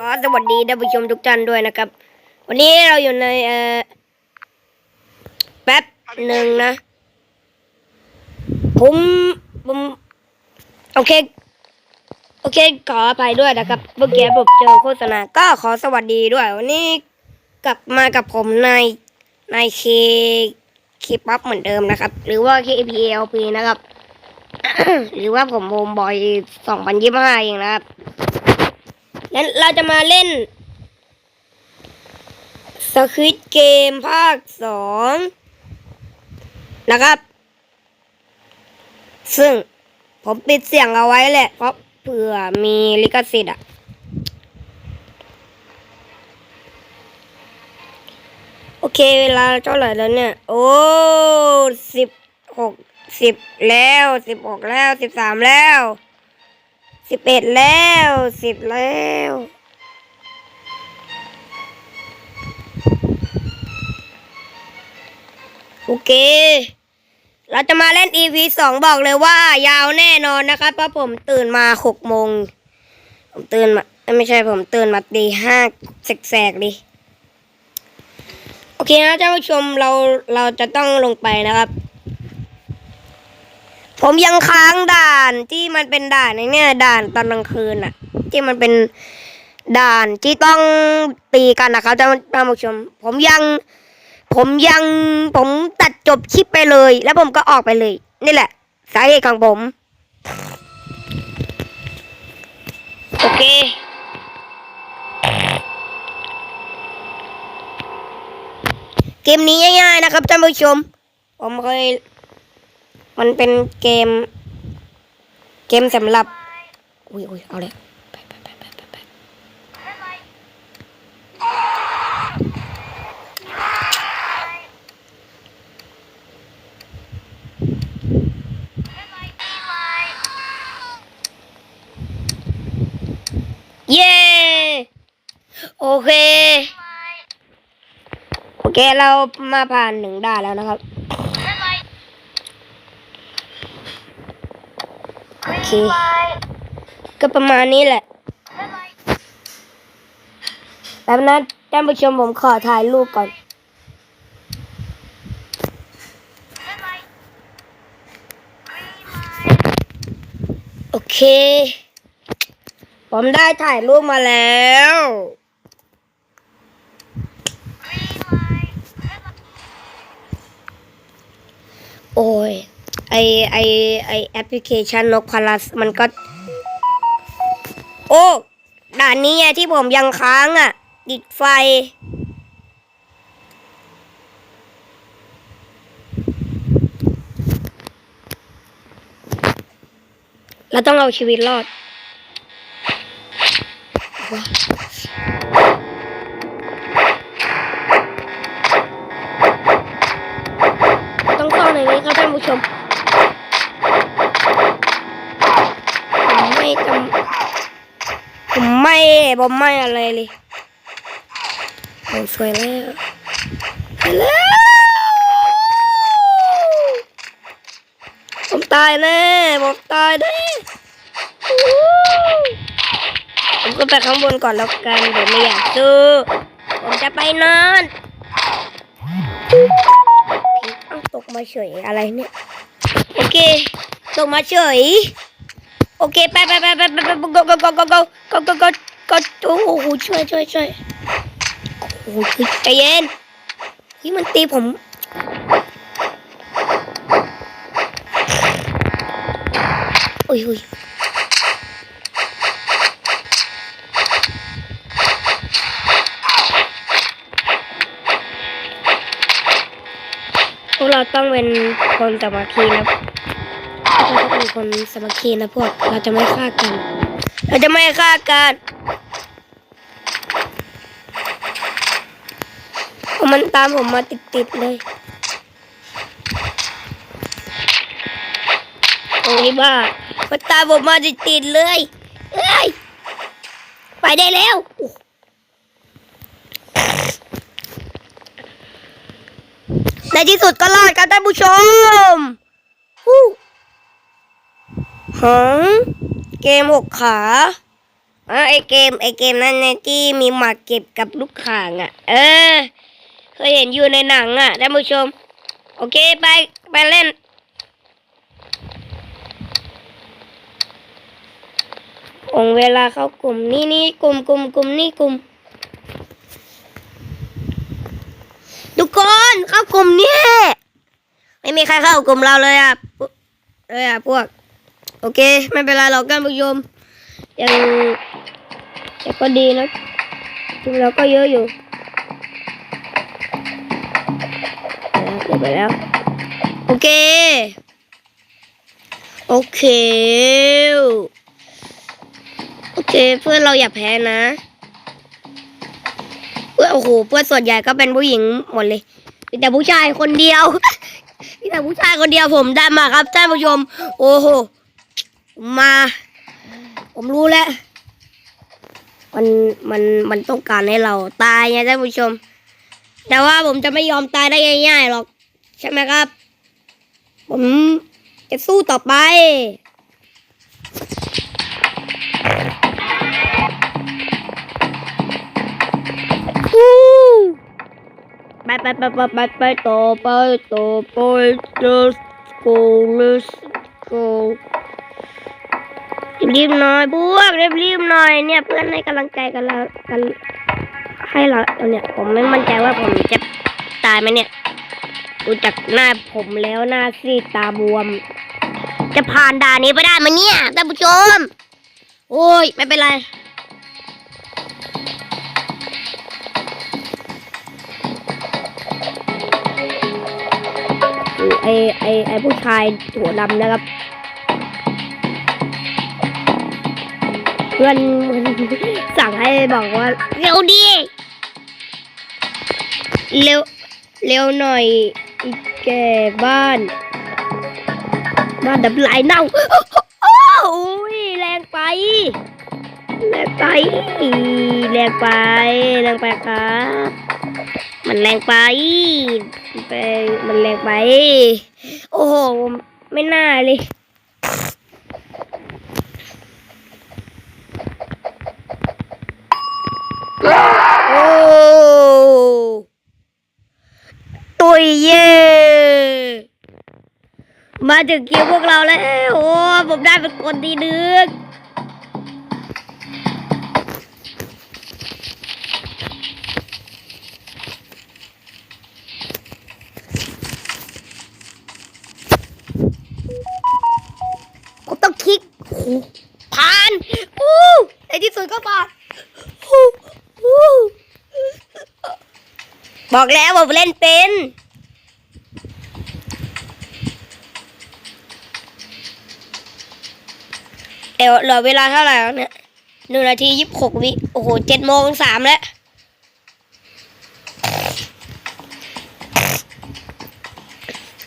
ก็สวัสดีท่านผู้ชมทุกท่านด้วยนะครับ วันนี้เราอยู่ในเออแป๊บหนึ่งนะ ผมผมโอเค โอเค ขออภัยด้วยนะครับเมื่อกี้ผมเจอโฆษณาก็ขอสวัสดีด้วย วันนี้กลับมากับผมในในเคเคป๊อปเหมือนเดิมนะครับ หรือว่า KPLP นะครับ หรือว่าผมโฮมบอยสองพันยี่ห้าเองนะครับ งั้นเราจะมาเล่นสควิตเกมภาคสองนะครับ ซึ่งผมปิดเสียงเอาไว้แหละ เพราะเผื่อมีลิขสิทธิ์อะ โอเคเวลาเท่าไหร่แล้วเนี่ย โอ้สิบหกสิบแล้วสิบหกแล้วสิบสามแล้ว สิบเอ็ดแล้วสิบแล้วโอเค เราจะมาเล่น EP สองบอกเลยว่ายาวแน่นอนนะครับ เพราะผมตื่นมาหกโมง ผมตื่นมา ไม่ใช่ผมตื่นมาตีห้าแสกๆดิ โอเคนะท่านผู้ชมเราเราจะต้องลงไปนะครับ ผมยังค้างด่านที่มันเป็นด่านในเนี่ยด่านตอนกลางคืนอะที่มันเป็นด่านที่ต้องตีกันนะครับท่านท่านผู้ชม ผมยัง ผมยังผมตัดจบคลิปไปเลย แล้วผมก็ออกไปเลย นี่แหละ สาเหตุของผม โอเคเกมนี้ง่ายๆนะครับท่านผู้ชม ผมเคย มันเป็นเกม เกมสำหรับ อุ้ยอุ้ยเอาเลยไปไปไปไปไปไปเย้โอเค โอเค เรามาผ่านหนึ่งด่าแล้วนะครับ โอ เค ก็ประมาณนี้แหละแป๊บนะท่านผู้ชมผมขอถ่ายรูปก่อน โอเค ผมได้ถ่ายรูปมาแล้วโอ้ย ไอไอไอแอปพลิเคชันนกพลัสมันก็ โอ้ด่านนี้ไงที่ผมยังค้างอะ ติดไฟ เราต้องเอาชีวิตรอดต้องเข้าในนี้ครับท่านผู้ชมไม่จ มไม่ผมไม่อะไรเลยโอ้สวยแล้วแล้วผมตายแน่ผมตายแน่ผมก็ไปข้างบนก่อนแล้วกันเดี๋ยวไม่อยากซื้อผมจะไปนอนเอ้าตกมาเฉยอะไรเนี่ย โอเค ตกมาเฉย โอเคไปไปไปไปไปไป go go go go go go go go go โอ้โหช่วยช่วยช่วยโอ้โหใจเย็นเฮ้ยมันตีผมอุ้ยอุ้ยพวกเราต้องเป็นคนสามัคคีนะ เราเป็นคนสมัคคีนะพวก เราจะไม่ฆ่ากัน เราจะไม่ฆ่ากันมันตามผมมาติดๆเลยโอ้ยบ้ามันตามผมมาติดๆเลยเอ้ยไปได้แล้วในที่สุดก็รอดครับท่านผู้ชม ฮู้หงเกมหกขาเออไอเกมไอเกมนั้นในที่มีหมากเก็บกับลูกข่างอะ เออ เคยเห็นอยู่ในหนังอะท่านผู้ชม โอเคไปไปเล่น องเวลาเข้ากลุ่มนี่นี่กลุ่มกลุ่มกลุ่มนี่กลุ่มทุกคนเข้ากลุ่มนี่ไม่มีใครเข้ากลุ่มเราเลยอะเลยอะพวก โอเค ไม่เป็นไรหรอกท่านผู้ชมยังแต่ก็ดีนะทีมเราก็เยอะอยู่เดี๋ยวไปแล้ว โอเค โอเค โอเค เพื่อนเราอย่าแพ้นะเพื่อนโอ้โหเพื่อนส่วนใหญ่ก็เป็นผู้หญิงหมดเลยมีแต่ผู้ชายคนเดียวมีแต่ผู้ชายคนเดียวผมได้มาครับท่านผู้ชม โอ้โห มา ผมรู้แล้ว มันมันมันต้องการให้เราตายไงท่านผู้ชม แต่ว่าผมจะไม่ยอมตายได้ง่ายๆหรอก ใช่ไหมครับ ผมจะสู้ต่อไปไปไปไปไปไปไปต่อไปต่อไป let's go let's go รีบหน่อยพวกรีบๆหน่อยเนี่ย เพื่อนให้กำลังใจกันแล้วกันให้เราเอาเนี่ย ผมไม่มั่นใจว่าผมจะตายไหมเนี่ยดูจากหน้าผมแล้วหน้าซีดตาบวม จะผ่านด่านนี้ไปได้ไหมเนี่ยท่านผู้ชม โอ้ยไม่เป็นไรไอไอไอผู้ชายหัวดำนะครับ เพื่อนสั่งให้บอกว่า เร็วดิเร็ว เร็วหน่อยอีแกบ้าน บ้านดับไหลายเน่าโอ้ยแรงไป แรงไป แรงไป แรงไปครับมันแรงไป ไป มันแรงไป โอ้โห ไม่น่าเลย โอ้ตุ ยเย่มาถึงคิวพวกเราแล้ว โอ้ ผมได้เป็นคนดีนึกผมต้องคลิกผ่านอู้ในที่สุดก็ผ่านอู้อู้บอกแล้วผมเล่นเป็น เอวเหลือเวลาเท่าไหร่แล้วเนี่ยหนึ่งนาทียี่สิบหกวิโอ้โหเจ็ดโมงสามแล้ว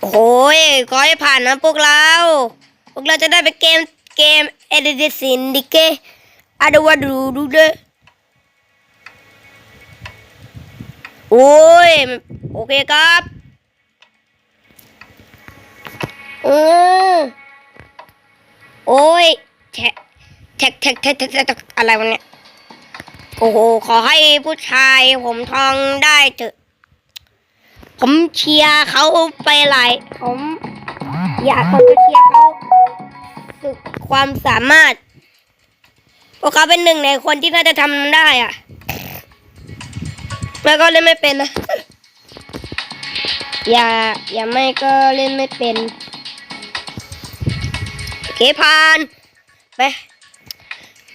โอ้โหขอให้ผ่านนะพวกเรา พวกเราจะได้ไปเกมเกมเอเดดิสินดิเกอาดูวาดูดูเด้อโอ้ย โอเคครับเออโอ้ย แท็กแท็กแท็กแท็กแท็กอะไรวะเนี่ยโอ้โหขอให้ผู้ชายผมทองได้เถอะ ผมเชียร์เขาไปหลายผม อยากผมจะเชียร์เขาสุดความสามารถเพราะเขาเป็นหนึ่งในคนที่น่าจะทำได้อะแล้วก็เล่นไม่เป็นนะ อย่า อย่าไม่ก็เล่นไม่เป็น โอเคผ่าน ไป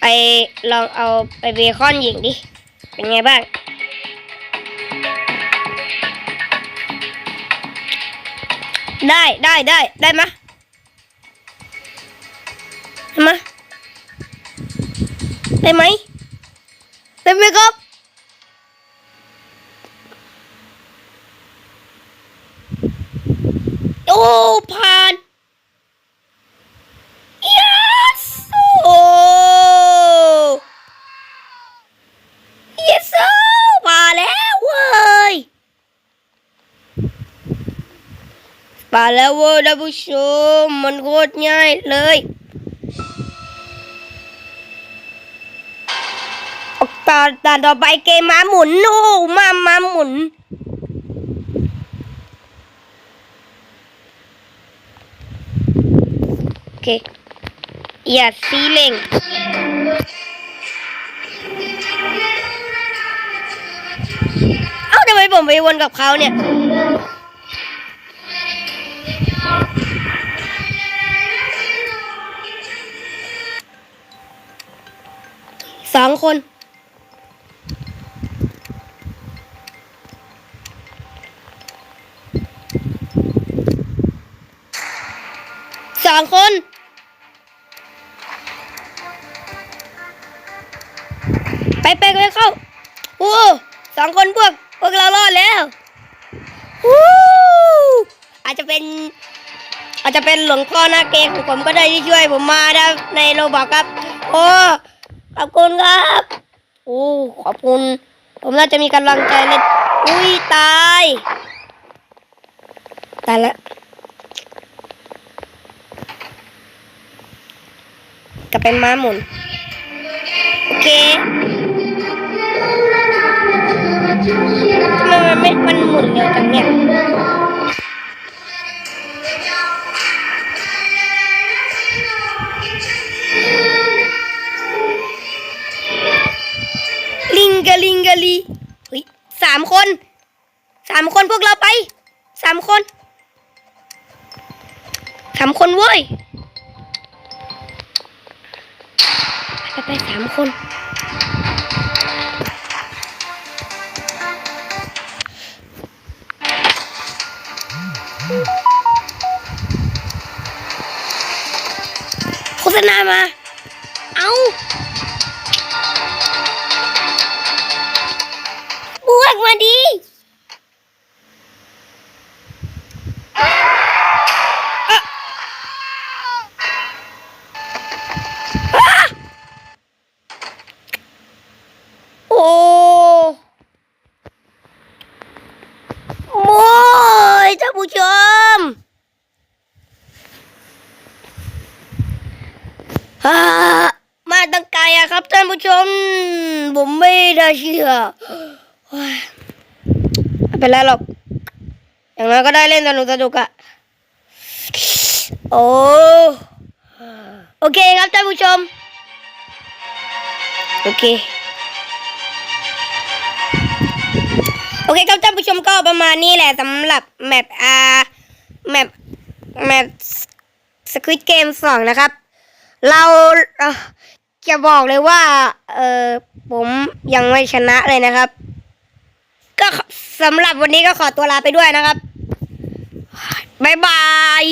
ไปลองเอาไปเบคอนหญิงดิ เป็นไงบ้าง ได้ได้ได้ได้ไหมได้ไหมได้ไหมได้ไหมครับโอ้ผ่าน yes โอ้ yes ผ่านแล้วเว้ย มาแล้วเว้ยท่านผู้ชมมันโคตรง่ายเลยต่อนต่อไปเกมมาหมุนโอ้มามาหมุน โอเค อย่าซีเล่งเอ้าทำไมผมไปวนกับเขาเนี่ย สองคน สองคน ไปไปไปเข้าโอ้สองคนพวก พวกเรารอดแล้ววู้อาจจะเป็น อาจจะเป็นหลวงพ่อหน้าเกงของผมก็ได้ที่ช่วยผมมาในโรบอกครับ โอ้ ขอบคุณครับโอ้ขอบคุณ ผมน่าจะมีกำลังใจเล่นอุ้ยตายตายแล้วกลับเป็นม้าหมุน โอเคทำไมมันไม่มันหมุนเร็วจังเนี่ย ลีเฮ้ยสามคนสามคนพวกเราไปสามคนสามคนเว้ยไปไปสามคนโฆษณามา เอา บวกมาดีออะโอ้โมยท่านผู้ชมามาตั้งไกลอะครับท่านผู้ชม ผมไม่ได้เชื่อ ไม่เป็นไรหรอก อย่างน้อยก็ได้เล่นสนุกสนุกอะโอ้โอเคครับท่านผู้ชม โอเค โอเคครับท่านผู้ชมก็ประมาณนี้แหละสำหรับแมปอาแมปแมปสควิตเกมสองนะครับ เราจะบอกเลยว่า เออผมยังไม่ชนะเลยนะครับ ก็สำหรับวันนี้ก็ขอตัวลาไปด้วยนะครับ บ๊ายบาย